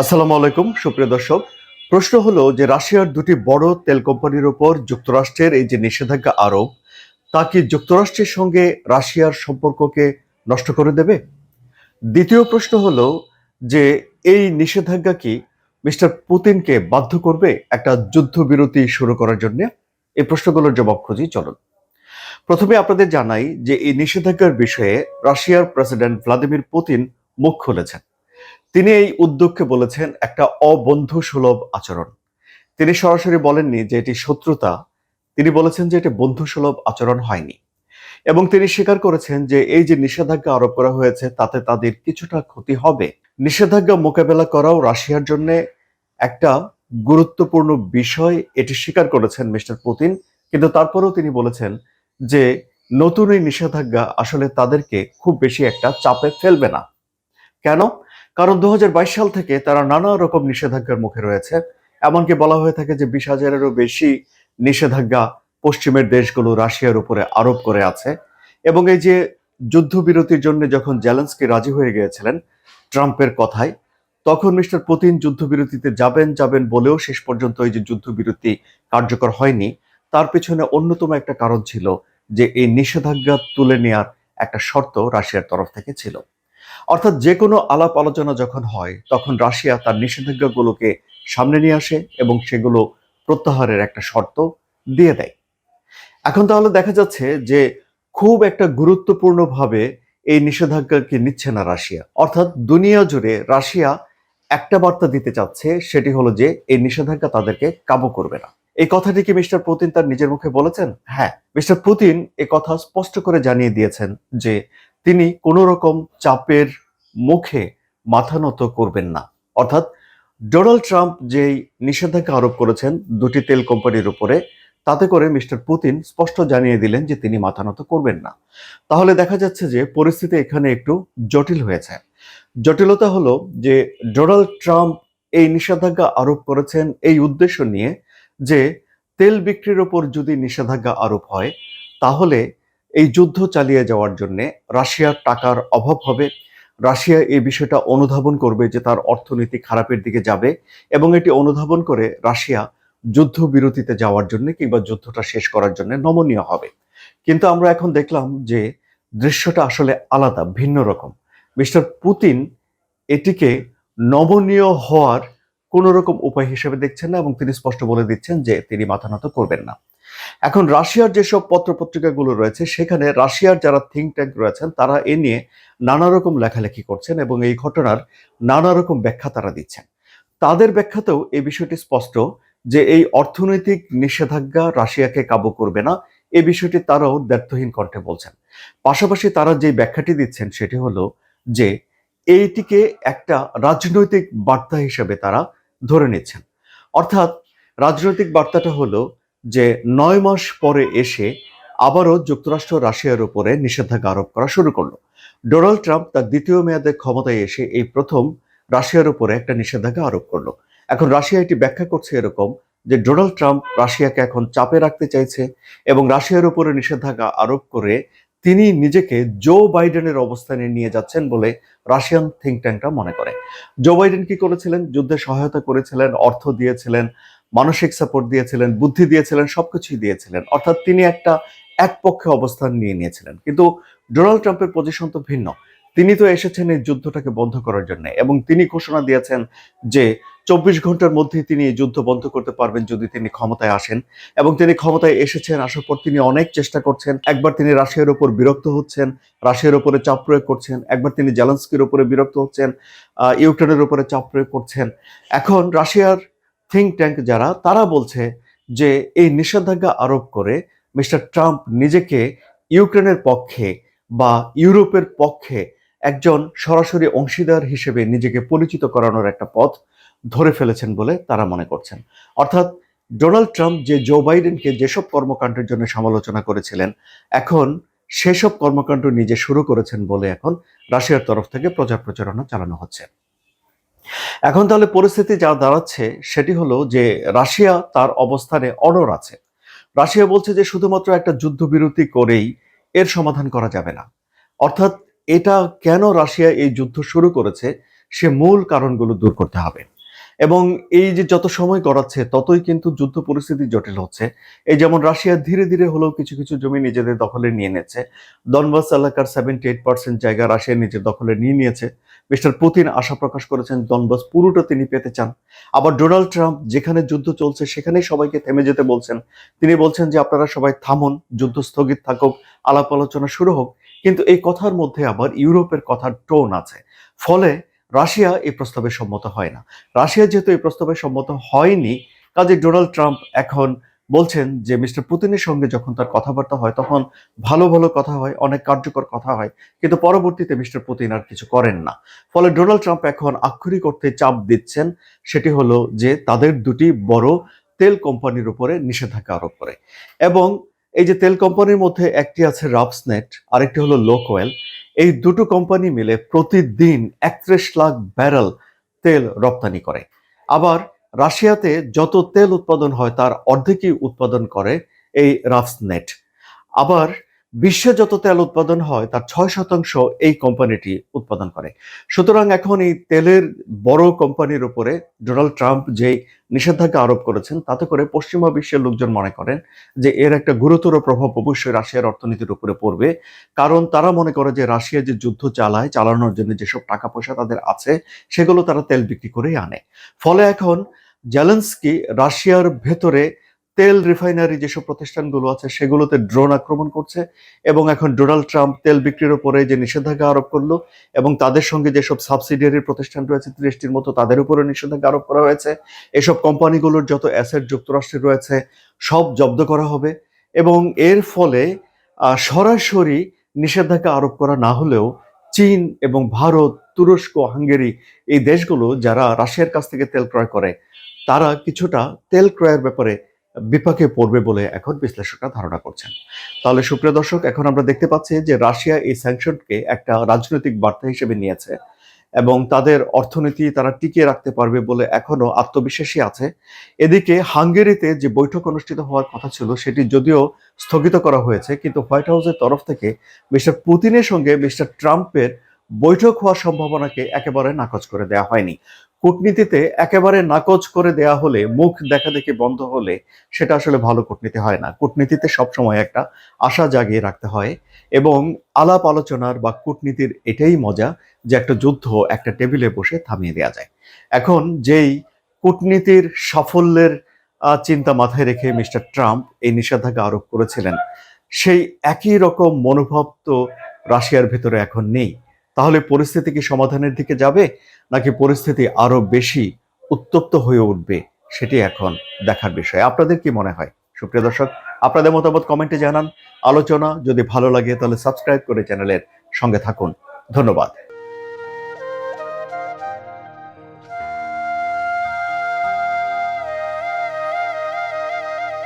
আসসালামু আলাইকুম, সুপ্রিয় দর্শক। প্রশ্ন হলো যে, রাশিয়ার দুটি বড় তেল কোম্পানির উপর যুক্তরাষ্ট্রের এই যে নিষেধাজ্ঞা আরোপ, তা কি যুক্তরাষ্ট্রের সঙ্গে রাশিয়ার সম্পর্ককে নষ্ট করে দেবে? দ্বিতীয় প্রশ্ন হলো যে, এই নিষেধাজ্ঞা কি মিস্টার পুতিনকে বাধ্য করবে একটা যুদ্ধবিরতি শুরু করার জন্য? এই প্রশ্নগুলোর জবাব খুঁজি, চলুন। প্রথমে আপনাদের জানাই যে, এই নিষেধাজ্ঞার বিষয়ে রাশিয়ার প্রেসিডেন্ট ভ্লাদিমির পুতিন মুখ খুলেছেন। তিনি এই উদ্যোগকে বলেছেন একটা অবন্ধু সুলভ আচরণ। তিনি সরাসরি বলেননি যে এটি শত্রুতা। তিনি বলেছেন যে এটি বন্ধু সুলভ আচরণ হয়নি। এবং তিনি স্বীকার করেছেন যে এই যে নিষেধাজ্ঞা আরোপ করা হয়েছে, তাতে তাদের কিছুটা ক্ষতি হবে। নিষেধাজ্ঞা মোকাবেলা করাও রাশিয়ার জন্য একটা গুরুত্বপূর্ণ বিষয়, এটি স্বীকার করেছেন মিস্টার পুতিন। কিন্তু তারপরেও তিনি বলেছেন যে নতুন এই নিষেধাজ্ঞা আসলে তাদেরকে খুব বেশি একটা চাপে ফেলবে না। কেন? কারণ দু হাজার বাইশ সাল থেকে তারা নানা রকম নিষেধাজ্ঞার মুখে রয়েছে। এমনকি বলা হয়ে থাকে যে বিশ হাজারেরও বেশি নিষেধাজ্ঞা পশ্চিমের দেশগুলো রাশিয়ার উপরে আরোপ করে আছে। এবং এই যে যুদ্ধবিরতির জন্য যখন জেলেন্সকি রাজি হয়ে গিয়েছিলেন ট্রাম্পের কথায়, তখন মিস্টার পুতিন যুদ্ধবিরতিতে যাবেন যাবেন বলেও শেষ পর্যন্ত এই যে যুদ্ধবিরতি কার্যকর হয়নি, তার পেছনে অন্যতম একটা কারণ ছিল যে এই নিষেধাজ্ঞা তুলে নেওয়ার একটা শর্ত রাশিয়ার তরফ থেকে ছিল। অর্থাৎ যে কোনো আলাপ আলোচনা যখন হয়, তখন রাশিয়া তার নিষেধাজ্ঞাগুলোকে সামনে নিয়ে আসে এবং সেগুলো প্রত্যাহারের একটা শর্ত দিয়ে দেয়। এখন তাহলে দেখা যাচ্ছে যে খুব একটা গুরুত্বপূর্ণভাবে এই নিষেধাজ্ঞাকে নিচ্ছে না রাশিয়া। অর্থাৎ দুনিয়া জুড়ে রাশিয়া একটা বার্তা দিতে চাচ্ছে, সেটি হলো যে এই নিষেধাজ্ঞা তাদেরকে কাবু করবে না। এই কথাটি কি মিস্টার পুতিন তার নিজের মুখে বলেছেন? হ্যাঁ মিস্টার পুতিন এ কথা স্পষ্ট করে জানিয়ে দিয়েছেন যে তিনি কোনো রকম চাপের মুখে মাথা নত করবেন না। অর্থাৎ ডোনাল্ড ট্রাম্প যেই নিষেধাজ্ঞা আরোপ করেছেন দুটি তেল কোম্পানির উপরে, তাতে করে মিস্টার পুতিন স্পষ্ট জানিয়ে দিলেন যে তিনি মাথা নত করবেন না। তাহলে দেখা যাচ্ছে যে পরিস্থিতি এখানে একটু জটিল হয়েছে। জটিলতা হলো যে ডোনাল্ড ট্রাম্প এই নিষেধাজ্ঞা আরোপ করেছেন এই উদ্দেশ্য নিয়ে যে তেল বিক্রির ওপর যদি নিষেধাজ্ঞা আরোপ হয়, তাহলে এই যুদ্ধ চালিয়ে যাওয়ার জন্য রাশিয়ার টাকার অভাব হবে। রাশিয়া এই বিষয়টা অনুধাবন করবে যে তার অর্থনীতি খারাপের দিকে যাবে এবং এটি অনুধাবন করে রাশিয়া যুদ্ধবিরতিতে যাওয়ার জন্য কিংবা যুদ্ধটা শেষ করার জন্য নমনীয় হবে। কিন্তু আমরা এখন দেখলাম যে দৃশ্যটা আসলে আলাদা, ভিন্ন রকম। মিস্টার পুতিন এটিকে নমনীয় হওয়ার কোন রকম উপায় হিসেবে দেখছেন না এবং তিনি স্পষ্ট বলে দিচ্ছেন যে তিনি মাথা নত করবেন না। এখন রাশিয়ার যেসব পত্রপত্রিকাগুলো রয়েছে, সেখানে রাশিয়ার যারা থিঙ্ক ট্যাঙ্ক রয়েছেন, তারা এ নিয়ে নানা রকম লেখালেখি করছেন এবং এই ঘটনার নানা রকম ব্যাখ্যা তারা দিচ্ছেন। তাদের ব্যাখ্যাতেও এই বিষয়টি স্পষ্ট যে এই অর্থনৈতিক নিষেধাজ্ঞা রাশিয়াকে কাবু করবে না, এ বিষয়টি তারাও দ্ব্যর্থহীন কণ্ঠে বলছেন। পাশাপাশি তারা যে ব্যাখ্যাটি দিচ্ছেন, সেটি হলো যে এইটিকে একটা রাজনৈতিক বার্তা হিসেবে তারা ধরে নিচ্ছেন। অর্থাৎ রাজনৈতিক বার্তাটা হলো যে নয় মাস পরে এসে আবারও যুক্তরাষ্ট্র রাশিয়ার উপরে নিষেধাজ্ঞা আরোপ করা শুরু করল। ডোনাল্ড ট্রাম্প তার দ্বিতীয় মেয়াদে ক্ষমতায় এসে এই প্রথম রাশিয়ার উপরে একটা নিষেধাজ্ঞা আরোপ করল। এখন রাশিয়া এটি ব্যাখ্যা করছে এরকম যে ডোনাল্ড ট্রাম্প রাশিয়াকে এখন চাপে রাখতে চাইছে এবং রাশিয়ার উপরে নিষেধাজ্ঞা আরোপ করে তিনি নিজেকে জো বাইডেনের অবস্থানে নিয়ে যাচ্ছেন বলে রাশিয়ান থিঙ্ক ট্যাঙ্কটা মনে করে। জো বাইডেন কি করেছিলেন? যুদ্ধে সহায়তা করেছিলেন, অর্থ দিয়েছিলেন, মানসিক সাপোর্ট দিয়েছিলেন, বুদ্ধি দিয়েছিলেন, সবকিছুই দিয়েছিলেন। অর্থাৎ তিনি একটা এক পক্ষে অবস্থান নিয়ে নিয়েছিলেন। কিন্তু ডোনাল্ড ট্রাম্পের পজিশন তো ভিন্ন। তিনি তো এসেছেন এই যুদ্ধটাকে বন্ধ করার জন্য এবং তিনি ঘোষণা দিয়েছেন যে চব্বিশ ঘণ্টার মধ্যেই তিনি যুদ্ধ বন্ধ করতে পারবেন যদি তিনি ক্ষমতায় আসেন। এবং তিনি ক্ষমতায় এসেছেন, আসার পর তিনি অনেক চেষ্টা করছেন। একবার তিনি রাশিয়ার উপর বিরক্ত হচ্ছেন, রাশিয়ার উপরে চাপ প্রয়োগ করছেন। একবার তিনি জেলান্সকির উপরে বিরক্ত হচ্ছেন ইউক্রেনের উপরে চাপ প্রয়োগ করছেন। এখন রাশিয়ার থিঙ্ক ট্যাঙ্ক যারা, তারা বলছে যে, এই নিষেধাজ্ঞা আরোপ করে মিস্টার ট্রাম্প নিজেকে ইউক্রেনের পক্ষে বা ইউরোপের পক্ষে একজন সরাসরি অংশীদার হিসেবে নিজেকে পরিচিত করানোর একটা পথ ধরে ফেলেছেন বলে তারা মনে করছেন। অর্থাৎ ডোনাল্ড ট্রাম্প যে জো বাইডেনকে যেসব কর্মকাণ্ডের জন্য সমালোচনা করেছিলেন, এখন সেসব কর্মকাণ্ড নিজে শুরু করেছেন বলে এখন রাশিয়ার তরফ থেকে প্রচার প্রচারণা চালানো হচ্ছে। এখন তাহলে পরিস্থিতি যা দাঁড়াচ্ছে সেটি হলো যে রাশিয়া তার অবস্থানে অনড় আছে। রাশিয়া বলছে যে শুধুমাত্র একটা যুদ্ধবিরতি করেই এর সমাধান করা যাবে না। অর্থাৎ এটা কেন রাশিয়া এই যুদ্ধ শুরু করেছে সে মূল কারণগুলো দূর করতে হবে। এবং এই যে যত সময় গড়াচ্ছে, ততই কিন্তু যুদ্ধ পরিস্থিতি জটিল হচ্ছে। এই যেমন রাশিয়া ধীরে ধীরে হলেও কিছু কিছু জমি নিজেদের দখলে নিয়ে নিচ্ছে দনবাস এলাকার সেভেন্টি এইট পার্সেন্ট জায়গা রাশিয়া নিজের দখলে নিয়ে নিয়েছে। মিস্টার পুতিন আশা প্রকাশ করেছেন দনবাস পুরোটা তিনি পেতে চান। আবার ডোনাল্ড ট্রাম্প যেখানে যুদ্ধ চলছে, সেখানেই সবাইকে থেমে যেতে বলছেন। তিনি বলছেন যে, আপনারা সবাই থামুন, যুদ্ধ স্থগিত থাকুক আলাপ আলোচনা শুরু হোক। কিন্তু এই কথার মধ্যে আবার ইউরোপের কথার টোন আছে। ফলে রাশিয়া এই প্রস্তাবে সম্মত হয় না। রাশিয়া যেহেতু এই প্রস্তাবে সম্মত হয়নি, কাজে ডোনাল্ড ট্রাম্প এখন বলছেন যে, মিস্টার পুতিনের সঙ্গে যখন তার কথাবার্তা হয়, তখন ভালো ভালো কথা হয়, অনেক কার্যকর কথা হয়, কিন্তু পরবর্তীতে মিস্টার পুতিন আর কিছু করেন না। ফলে ডোনাল্ড ট্রাম্প এখন আক্ষরিক অর্থে চাপ দিচ্ছেন, সেটি হলো যে, তাদের দুটি বড় তেল কোম্পানির উপরে নিষেধাজ্ঞা আরোপ করে। এবং এই যে তেল কোম্পানির মধ্যে একটি আছে রাপসনেট আরেকটি হলো লোকওয়েল। এই দুটো কোম্পানি মিলে প্রতিদিন একত্রিশ লাখ ব্যারেল তেল রপ্তানি করে। আবার রাশিয়াতে যত তেল উৎপাদন হয় তার অর্ধেকই উৎপাদন করে এই রাফসনেট। আবার বিশ্বে যত তেল উৎপাদন হয়, তার ছয় শতাংশ এই কোম্পানিটি উৎপাদন করে। সুতরাং এখন এই তেলের বড় কোম্পানির উপরে ডোনাল্ড ট্রাম্প যে নিষেধাজ্ঞা আরোপ করেছেন, তাতে করে পশ্চিমা বিশ্বের লোকজন মনে করেন যে এর একটা গুরুতর প্রভাব অবশ্যই রাশিয়ার অর্থনীতির উপরে পড়বে। কারণ তারা মনে করে যে রাশিয়া যে যুদ্ধ চালায়, চালানোর জন্য যেসব টাকা পয়সা তাদের আছে, সেগুলো তারা তেল বিক্রি করেই আনে। ফলে এখন জেলেন্সকি রাশিয়ার ভেতরে তেল রিফাইনারি যেসব প্রতিষ্ঠানগুলো আছে, সেগুলোতে ড্রোন আক্রমণ করছে এবং এখন ডোনাল্ড ট্রাম্প তেল বিক্রির উপরে যে নিষেধাজ্ঞা আরোপ করল এবং তাদের সঙ্গে যেসব সাবসিডিয়ারি প্রতিষ্ঠান রয়েছে, ত্রিশটির মতো তাদের উপরে নিষেধাজ্ঞা আরোপ করা হয়েছে। এসব কোম্পানিগুলোর যত অ্যাসেট যুক্তরাষ্ট্রে রয়েছে, সব জব্দ করা হবে এবং এর ফলে সরাসরি নিষেধাজ্ঞা আরোপ করা না হলেও চীন এবং ভারত, তুরস্ক, হাঙ্গেরি এই দেশগুলো যারা রাশিয়ার কাছ থেকে তেল ক্রয় করে, তারা কিছুটা তেল ক্রয়ের ব্যাপারে বিপাকে পড়বে বলে এখন বিশ্লেষকরা ধারণা করছেন। তাহলে সুপ্রিয় দর্শক, এখন আমরা দেখতে পাচ্ছি যে রাশিয়া এই স্যাংশনকে একটা রাজনৈতিক বার্তা হিসেবে নিয়েছে এবং তাদের অর্থনীতি তারা টিকিয়ে রাখতে পারবে বলে এখনও আত্মবিশ্বাসী আছে। এদিকে হাঙ্গেরিতে যে বৈঠক অনুষ্ঠিত হওয়ার কথা ছিল, সেটি যদিও স্থগিত করা হয়েছে, কিন্তু হোয়াইট হাউসের তরফ থেকে মিস্টার পুতিনের সঙ্গে মিস্টার ট্রাম্পের বৈঠক হওয়ার সম্ভাবনাকে একেবারে নাকচ করে দেওয়া হয়নি। কূটনীতিতে একেবারে নাকচ করে দেয়া হলে, মুখ দেখা দেখে বন্ধ হলে সেটা আসলে ভালো কূটনীতি হয় না। কূটনীতিতে সবসময় একটা আশা জাগিয়ে রাখতে হয় এবং আলাপ আলোচনার বা কূটনীতির এটাই মজা যে একটা যুদ্ধ একটা টেবিলে বসে থামিয়ে দেওয়া যায়। এখন যেই কূটনীতির সাফল্যের চিন্তা মাথায় রেখে মিস্টার ট্রাম্প এই নিষেধাজ্ঞা আরোপ করেছিলেন, সেই একই রকম মনোভাব তো রাশিয়ার ভেতরে এখন নেই। তাহলে পরিস্থিতি কি সমাধানের দিকে যাবে? নাকি পরিস্থিতি আরও বেশি উত্তপ্ত হয়ে উঠবে? সেটি এখন দেখার বিষয়। আপনাদের কি মনে হয়? সুপ্রিয় দর্শক, আপনাদের মতামত কমেন্টে জানান। আলোচনা যদি ভালো লাগে, তাহলে সাবস্ক্রাইব করে চ্যানেলের সঙ্গে থাকুন। ধন্যবাদ।